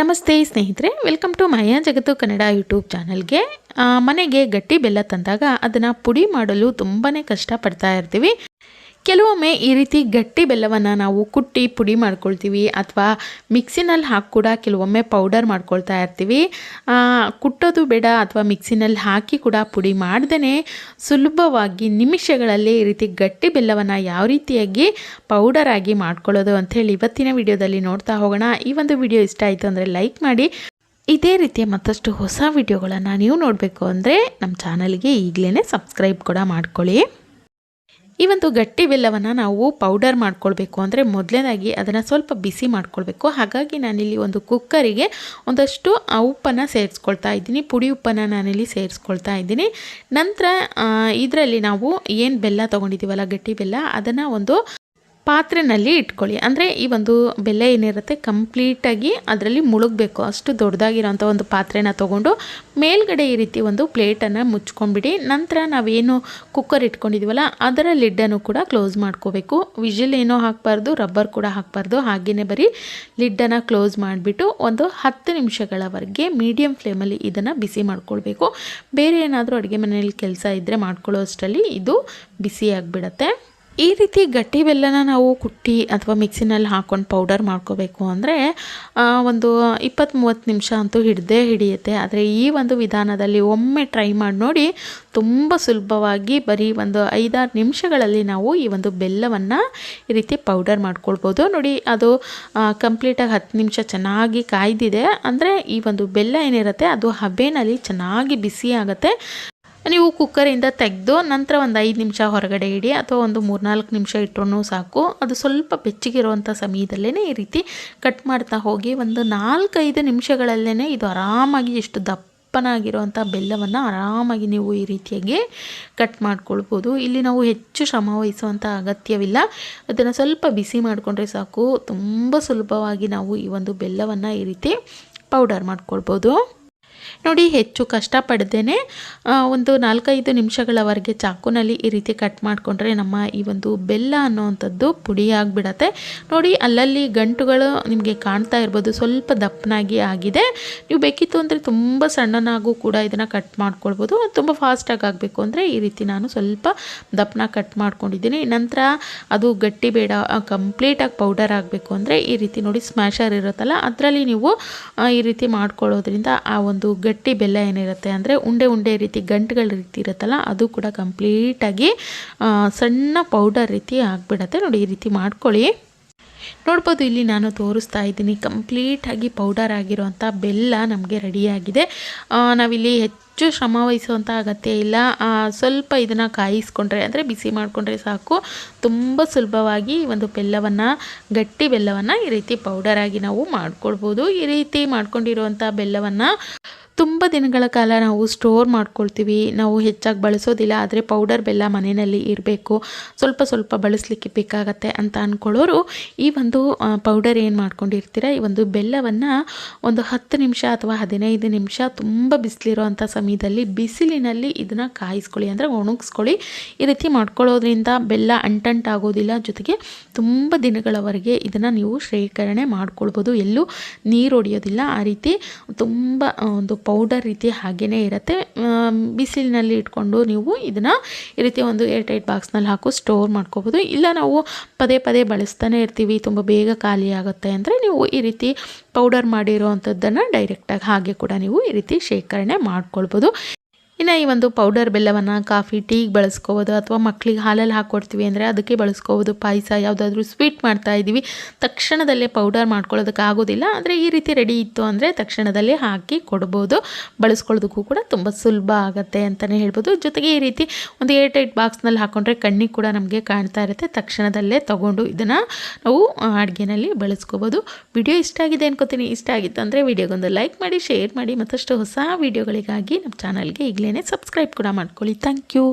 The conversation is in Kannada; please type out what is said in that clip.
ನಮಸ್ತೆ ಸ್ನೇಹಿತರೆ ವೆಲ್ಕಮ್ ಟು ಮಾಯಾ ಜಗತ್ತು ಕನ್ನಡ ಯೂಟ್ಯೂಬ್ ಚಾನಲ್ಗೆ ಮನೆಗೆ ಗಟ್ಟಿ ಬೆಲ್ಲ ತಂದಾಗ ಅದನ್ನು ಪುಡಿ ಮಾಡಲು ತುಂಬಾ ಕಷ್ಟಪಡ್ತಾ ಇರ್ತೀವಿ. ಕೆಲವೊಮ್ಮೆ ಈ ರೀತಿ ಗಟ್ಟಿ ಬೆಲ್ಲವನ್ನು ನಾವು ಕುಟ್ಟಿ ಪುಡಿ ಮಾಡ್ಕೊಳ್ತೀವಿ ಅಥವಾ ಮಿಕ್ಸಿನಲ್ಲಿ ಹಾಕಿ ಕೂಡ ಕೆಲವೊಮ್ಮೆ ಪೌಡರ್ ಮಾಡ್ಕೊಳ್ತಾ ಇರ್ತೀವಿ. ಕುಟ್ಟೋದು ಬೇಡ ಅಥವಾ ಮಿಕ್ಸಿನಲ್ಲಿ ಹಾಕಿ ಕೂಡ ಪುಡಿ ಮಾಡ್ದೇ ಸುಲಭವಾಗಿ ನಿಮಿಷಗಳಲ್ಲಿ ಈ ರೀತಿ ಗಟ್ಟಿ ಬೆಲ್ಲವನ್ನು ಯಾವ ರೀತಿಯಾಗಿ ಪೌಡರ್ ಆಗಿ ಮಾಡ್ಕೊಳ್ಳೋದು ಅಂಥೇಳಿ ಇವತ್ತಿನ ವಿಡಿಯೋದಲ್ಲಿ ನೋಡ್ತಾ ಹೋಗೋಣ. ಈ ಒಂದು ವಿಡಿಯೋ ಇಷ್ಟ ಆಯಿತು ಅಂದರೆ ಲೈಕ್ ಮಾಡಿ. ಇದೇ ರೀತಿಯ ಮತ್ತಷ್ಟು ಹೊಸ ವಿಡಿಯೋಗಳನ್ನು ನೀವು ನೋಡಬೇಕು ಅಂದರೆ ನಮ್ಮ ಚಾನಲ್ಗೆ ಈಗಲೇ ಸಬ್ಸ್ಕ್ರೈಬ್ ಕೂಡ ಮಾಡ್ಕೊಳ್ಳಿ. ಈ ಒಂದು ಗಟ್ಟಿ ಬೆಲ್ಲವನ್ನು ನಾವು ಪೌಡರ್ ಮಾಡ್ಕೊಳ್ಬೇಕು. ಅಂದರೆ ಮೊದಲನೇದಾಗಿ ಅದನ್ನು ಸ್ವಲ್ಪ ಬಿಸಿ ಮಾಡ್ಕೊಳ್ಬೇಕು. ಹಾಗಾಗಿ ನಾನಿಲ್ಲಿ ಒಂದು ಕುಕ್ಕರಿಗೆ ಒಂದಷ್ಟು ಆ ಉಪ್ಪನ್ನು ಸೇರಿಸ್ಕೊಳ್ತಾ ಇದ್ದೀನಿ. ಪುಡಿ ಉಪ್ಪನ್ನು ನಾನಿಲ್ಲಿ ಸೇರಿಸ್ಕೊಳ್ತಾ ಇದ್ದೀನಿ. ನಂತರ ಇದರಲ್ಲಿ ನಾವು ಏನು ಬೆಲ್ಲ ತೊಗೊಂಡಿದ್ದೀವಲ್ಲ ಗಟ್ಟಿ ಬೆಲ್ಲ, ಅದನ್ನು ಒಂದು ಪಾತ್ರೆನಲ್ಲಿ ಇಟ್ಕೊಳ್ಳಿ. ಅಂದರೆ ಈ ಒಂದು ಬೆಲ್ಲ ಏನಿರುತ್ತೆ, ಕಂಪ್ಲೀಟಾಗಿ ಅದರಲ್ಲಿ ಮುಳುಗಬೇಕು. ಅಷ್ಟು ದೊಡ್ಡದಾಗಿರೋಂಥ ಒಂದು ಪಾತ್ರೆನ ತೊಗೊಂಡು ಮೇಲ್ಗಡೆ ಈ ರೀತಿ ಒಂದು ಪ್ಲೇಟನ್ನು ಮುಚ್ಕೊಂಡ್ಬಿಡಿ. ನಂತರ ನಾವೇನು ಕುಕ್ಕರ್ ಇಟ್ಕೊಂಡಿದ್ವಲ್ಲ, ಅದರ ಲಿಡ್ಡನ್ನು ಕೂಡ ಕ್ಲೋಸ್ ಮಾಡ್ಕೋಬೇಕು. ವಿಜಿಲ್ ಏನೋ ಹಾಕಬಾರ್ದು, ರಬ್ಬರ್ ಕೂಡ ಹಾಕಬಾರ್ದು. ಹಾಗೆಯೇ ಬರೀ ಲಿಡ್ಡನ್ನು ಕ್ಲೋಸ್ ಮಾಡಿಬಿಟ್ಟು ಒಂದು ಹತ್ತು ನಿಮಿಷಗಳವರೆಗೆ ಮೀಡಿಯಮ್ ಫ್ಲೇಮಲ್ಲಿ ಇದನ್ನು ಬಿಸಿ ಮಾಡ್ಕೊಳ್ಬೇಕು. ಬೇರೆ ಏನಾದರೂ ಅಡುಗೆ ಮನೆಯಲ್ಲಿ ಕೆಲಸ ಇದ್ದರೆ ಮಾಡ್ಕೊಳ್ಳೋ ಅಷ್ಟರಲ್ಲಿ ಇದು ಬಿಸಿ ಆಗಿಬಿಡತ್ತೆ ಈ ರೀತಿ ಗಟ್ಟಿ ಬೆಲ್ಲನ ನಾವು ಕುಟ್ಟಿ ಅಥವಾ ಮಿಕ್ಸಿನಲ್ಲಿ ಹಾಕ್ಕೊಂಡು ಪೌಡರ್ ಮಾಡ್ಕೋಬೇಕು ಅಂದರೆ ಒಂದು ಇಪ್ಪತ್ತು ಮೂವತ್ತು ನಿಮಿಷ ಅಂತೂ ಹಿಡ್ದೇ ಹಿಡಿಯುತ್ತೆ. ಆದರೆ ಈ ಒಂದು ವಿಧಾನದಲ್ಲಿ ಒಮ್ಮೆ ಟ್ರೈ ಮಾಡಿ ನೋಡಿ ತುಂಬ ಸುಲಭವಾಗಿ ಬರೀ ಒಂದು ಐದಾರು ನಿಮಿಷಗಳಲ್ಲಿ ನಾವು ಈ ಒಂದು ಬೆಲ್ಲವನ್ನು ಈ ರೀತಿ ಪೌಡರ್ ಮಾಡ್ಕೊಳ್ಬೋದು. ನೋಡಿ, ಅದು ಕಂಪ್ಲೀಟಾಗಿ ಹತ್ತು ನಿಮಿಷ ಚೆನ್ನಾಗಿ ಕಾಯ್ದಿದೆ. ಅಂದರೆ ಈ ಒಂದು ಬೆಲ್ಲ ಏನಿರುತ್ತೆ, ಅದು ಹಬೆನಲ್ಲಿ ಚೆನ್ನಾಗಿ ಬಿಸಿ ಆಗುತ್ತೆ. ನೀವು ಕುಕ್ಕರಿಂದ ತೆಗೆದು ನಂತರ ಒಂದು ಐದು ನಿಮಿಷ ಹೊರಗಡೆ ಇಡಿ ಅಥವಾ ಒಂದು ಮೂರ್ನಾಲ್ಕು ನಿಮಿಷ ಇಟ್ಟರೂ ಸಾಕು. ಅದು ಸ್ವಲ್ಪ ಬೆಚ್ಚಗಿರುವಂಥ ಸಮಯದಲ್ಲೇ ಈ ರೀತಿ ಕಟ್ ಮಾಡ್ತಾ ಹೋಗಿ ಒಂದು ನಾಲ್ಕೈದು ನಿಮಿಷಗಳಲ್ಲೇ ಇದು ಆರಾಮಾಗಿ ಎಷ್ಟು ದಪ್ಪನಾಗಿರುವಂಥ ಬೆಲ್ಲವನ್ನು ಆರಾಮಾಗಿ ನೀವು ಈ ರೀತಿಯಾಗಿ ಕಟ್ ಮಾಡ್ಕೊಳ್ಬೋದು. ಇಲ್ಲಿ ನಾವು ಹೆಚ್ಚು ಶ್ರಮ ವಹಿಸುವಂಥ ಅಗತ್ಯವಿಲ್ಲ. ಅದನ್ನು ಸ್ವಲ್ಪ ಬಿಸಿ ಮಾಡಿಕೊಂಡ್ರೆ ಸಾಕು. ತುಂಬ ಸುಲಭವಾಗಿ ನಾವು ಈ ಒಂದು ಬೆಲ್ಲವನ್ನು ಈ ರೀತಿ ಪೌಡರ್ ಮಾಡ್ಕೊಳ್ಬೋದು. ನೋಡಿ, ಹೆಚ್ಚು ಕಷ್ಟಪಡ್ದೇ ಒಂದು ನಾಲ್ಕೈದು ನಿಮಿಷಗಳವರೆಗೆ ಚಾಕುನಲ್ಲಿ ಈ ರೀತಿ ಕಟ್ ಮಾಡಿಕೊಂಡ್ರೆ ನಮ್ಮ ಈ ಒಂದು ಬೆಲ್ಲ ಅನ್ನೋವಂಥದ್ದು ಪುಡಿ ಆಗಿಬಿಡತ್ತೆ. ನೋಡಿ, ಅಲ್ಲಲ್ಲಿ ಗಂಟುಗಳು ನಿಮಗೆ ಕಾಣ್ತಾ ಇರ್ಬೋದು, ಸ್ವಲ್ಪ ದಪ್ಪನಾಗಿ ಆಗಿದೆ. ನೀವು ಬೇಕಿತ್ತು ಅಂದರೆ ತುಂಬ ಸಣ್ಣನಾಗೂ ಕೂಡ ಇದನ್ನು ಕಟ್ ಮಾಡ್ಕೊಳ್ಬೋದು. ತುಂಬ ಫಾಸ್ಟಾಗಿ ಆಗಬೇಕು ಅಂದರೆ ಈ ರೀತಿ ನಾನು ಸ್ವಲ್ಪ ದಪ್ಪನ ಕಟ್ ಮಾಡ್ಕೊಂಡಿದ್ದೀನಿ. ನಂತರ ಅದು ಗಟ್ಟಿ ಬೇಡ ಕಂಪ್ಲೀಟಾಗಿ ಪೌಡರ್ ಆಗಬೇಕು ಅಂದರೆ ಈ ರೀತಿ ನೋಡಿ ಸ್ಮ್ಯಾಶರ್ ಇರುತ್ತಲ್ಲ, ಅದರಲ್ಲಿ ನೀವು ಈ ರೀತಿ ಮಾಡ್ಕೊಳ್ಳೋದ್ರಿಂದ ಆ ಒಂದು ಗಟ್ಟಿ ಬೆಲ್ಲ ಏನಿರುತ್ತೆ ಅಂದರೆ ಉಂಡೆ ಉಂಡೆ ರೀತಿ ಗಂಟುಗಳ ರೀತಿ ಇರುತ್ತಲ್ಲ, ಅದು ಕೂಡ ಕಂಪ್ಲೀಟಾಗಿ ಸಣ್ಣ ಪೌಡರ್ ರೀತಿ ಆಗಿಬಿಡತ್ತೆ. ನೋಡಿ, ಈ ರೀತಿ ಮಾಡ್ಕೊಳ್ಳಿ. ನೋಡ್ಬೋದು, ಇಲ್ಲಿ ನಾನು ತೋರಿಸ್ತಾ ಇದ್ದೀನಿ, ಕಂಪ್ಲೀಟಾಗಿ ಪೌಡರ್ ಆಗಿರುವಂಥ ಬೆಲ್ಲ ನಮಗೆ ರೆಡಿಯಾಗಿದೆ ನಾವಿಲ್ಲಿ ಹೆಚ್ಚು ಶ್ರಮ ವಹಿಸುವಂಥ ಅಗತ್ಯ ಇಲ್ಲ. ಸ್ವಲ್ಪ ಇದನ್ನು ಕಾಯಿಸ್ಕೊಂಡ್ರೆ, ಅಂದರೆ ಬಿಸಿ ಮಾಡಿಕೊಂಡ್ರೆ ಸಾಕು. ತುಂಬ ಸುಲಭವಾಗಿ ಒಂದು ಬೆಲ್ಲವನ್ನು, ಗಟ್ಟಿ ಬೆಲ್ಲವನ್ನು ಈ ರೀತಿ ಪೌಡರಾಗಿ ನಾವು ಮಾಡ್ಕೊಳ್ಬೋದು. ಈ ರೀತಿ ಮಾಡ್ಕೊಂಡಿರುವಂಥ ಬೆಲ್ಲವನ್ನು ತುಂಬ ದಿನಗಳ ಕಾಲ ನಾವು ಸ್ಟೋರ್ ಮಾಡ್ಕೊಳ್ತೀವಿ. ನಾವು ಹೆಚ್ಚಾಗಿ ಬಳಸೋದಿಲ್ಲ, ಆದರೆ ಪೌಡರ್ ಬೆಲ್ಲ ಮನೆಯಲ್ಲಿ ಇರಬೇಕು. ಸ್ವಲ್ಪ ಸ್ವಲ್ಪ ಬಳಸಲಿಕ್ಕೆ ಬೇಕಾಗತ್ತೆ ಅಂತ ಅಂದ್ಕೊಳ್ಳೋರು ಈ ಒಂದು ಪೌಡರ್ ಏನು ಮಾಡ್ಕೊಂಡಿರ್ತೀರ? ಈ ಒಂದು ಬೆಲ್ಲವನ್ನು ಒಂದು ಹತ್ತು ನಿಮಿಷ ಅಥವಾ ಹದಿನೈದು ನಿಮಿಷ ತುಂಬ ಬಿಸಿಲಿರೋವಂಥ ಸಮಯದಲ್ಲಿ ಬಿಸಿಲಿನಲ್ಲಿ ಇದನ್ನು ಕಾಯಿಸ್ಕೊಳ್ಳಿ. ಅಂದರೆ ಒಣಗಿಸ್ಕೊಳ್ಳಿ. ಈ ರೀತಿ ಮಾಡ್ಕೊಳ್ಳೋದ್ರಿಂದ ಬೆಲ್ಲ ಅಂಟಂಟಾಗೋದಿಲ್ಲ. ಜೊತೆಗೆ ತುಂಬ ದಿನಗಳವರೆಗೆ ಇದನ್ನು ನೀವು ಶೇಖರಣೆ ಮಾಡ್ಕೊಳ್ಬೋದು. ಎಲ್ಲೂ ನೀರು ಹೊಡೆಯೋದಿಲ್ಲ ಆ ರೀತಿ ತುಂಬ ಒಂದು ಪೌಡರ್ ರೀತಿ ಹಾಗೆಯೇ ಇರುತ್ತೆ. ಬಿಸಿಲಿನಲ್ಲಿ ಇಟ್ಕೊಂಡು ನೀವು ಇದನ್ನು ಈ ರೀತಿ ಒಂದು ಏರ್ ಟೈಟ್ ಬಾಕ್ಸ್ನಲ್ಲಿ ಹಾಕು, ಸ್ಟೋರ್ ಮಾಡ್ಕೋಬೋದು. ಇಲ್ಲ ನಾವು ಪದೇ ಪದೇ ಬಳಸ್ತಾನೆ ಇರ್ತೀವಿ, ತುಂಬ ಬೇಗ ಖಾಲಿ ಆಗುತ್ತೆ ಅಂದರೆ ನೀವು ಈ ರೀತಿ ಪೌಡರ್ ಮಾಡಿರೋ ಅಂಥದ್ದನ್ನು ಡೈರೆಕ್ಟಾಗಿ ಹಾಗೆ ಕೂಡ ನೀವು ಈ ರೀತಿ ಶೇಖರಣೆ ಮಾಡ್ಕೊಳ್ಬೋದು. ಇನ್ನು ಈ ಒಂದು ಪೌಡರ್ ಬೆಲ್ಲವನ್ನು ಕಾಫಿ ಟೀಗೆ ಬಳಸ್ಕೋಬೋದು ಅಥವಾ ಮಕ್ಕಳಿಗೆ ಹಾಲಲ್ಲಿ ಹಾಕ್ಕೊಡ್ತೀವಿ ಅಂದರೆ ಅದಕ್ಕೆ ಬಳಸ್ಕೋಬೋದು ಪಾಯಸ, ಯಾವುದಾದ್ರೂ ಸ್ವೀಟ್ ಮಾಡ್ತಾ ಇದ್ದೀವಿ ತಕ್ಷಣದಲ್ಲೇ ಪೌಡರ್ ಮಾಡ್ಕೊಳ್ಳೋದಕ್ಕೆ ಆಗೋದಿಲ್ಲ. ಅಂದರೆ ಈ ರೀತಿ ರೆಡಿ ಇತ್ತು ಅಂದರೆ ತಕ್ಷಣದಲ್ಲೇ ಹಾಕಿ ಕೊಡ್ಬೋದು. ಬಳಸ್ಕೊಳ್ಳೋದಕ್ಕೂ ಕೂಡ ತುಂಬ ಸುಲಭ ಆಗುತ್ತೆ ಅಂತಲೇ ಹೇಳ್ಬೋದು. ಜೊತೆಗೆ ಈ ರೀತಿ ಒಂದು ಏರ್ ಟೈಟ್ ಬಾಕ್ಸ್ನಲ್ಲಿ ಹಾಕ್ಕೊಂಡ್ರೆ ಕಣ್ಣಿಗೆ ಕೂಡ ನಮಗೆ ಕಾಣ್ತಾ ಇರುತ್ತೆ. ತಕ್ಷಣದಲ್ಲೇ ತೊಗೊಂಡು ಇದನ್ನು ನಾವು ಅಡುಗೆನಲ್ಲಿ ಬಳಸ್ಕೋಬೋದು. ವಿಡಿಯೋ ಇಷ್ಟ ಆಗಿದೆ ಅನ್ಕೋತೀನಿ. ಇಷ್ಟ ಆಗಿತ್ತು ಅಂದರೆ ವಿಡಿಯೋಗೊಂದು ಲೈಕ್ ಮಾಡಿ ಶೇರ್ ಮಾಡಿ ಮತ್ತಷ್ಟು ಹೊಸ ವಿಡಿಯೋಗಳಿಗಾಗಿ ನಮ್ಮ ಚಾನಲ್ಗೆ ಈಗಲೇ ಸಬ್ಸ್ಕ್ರೈಬ್ ಕೂಡ ಮಾಡ್ಕೊಳ್ಳಿ. Thank you.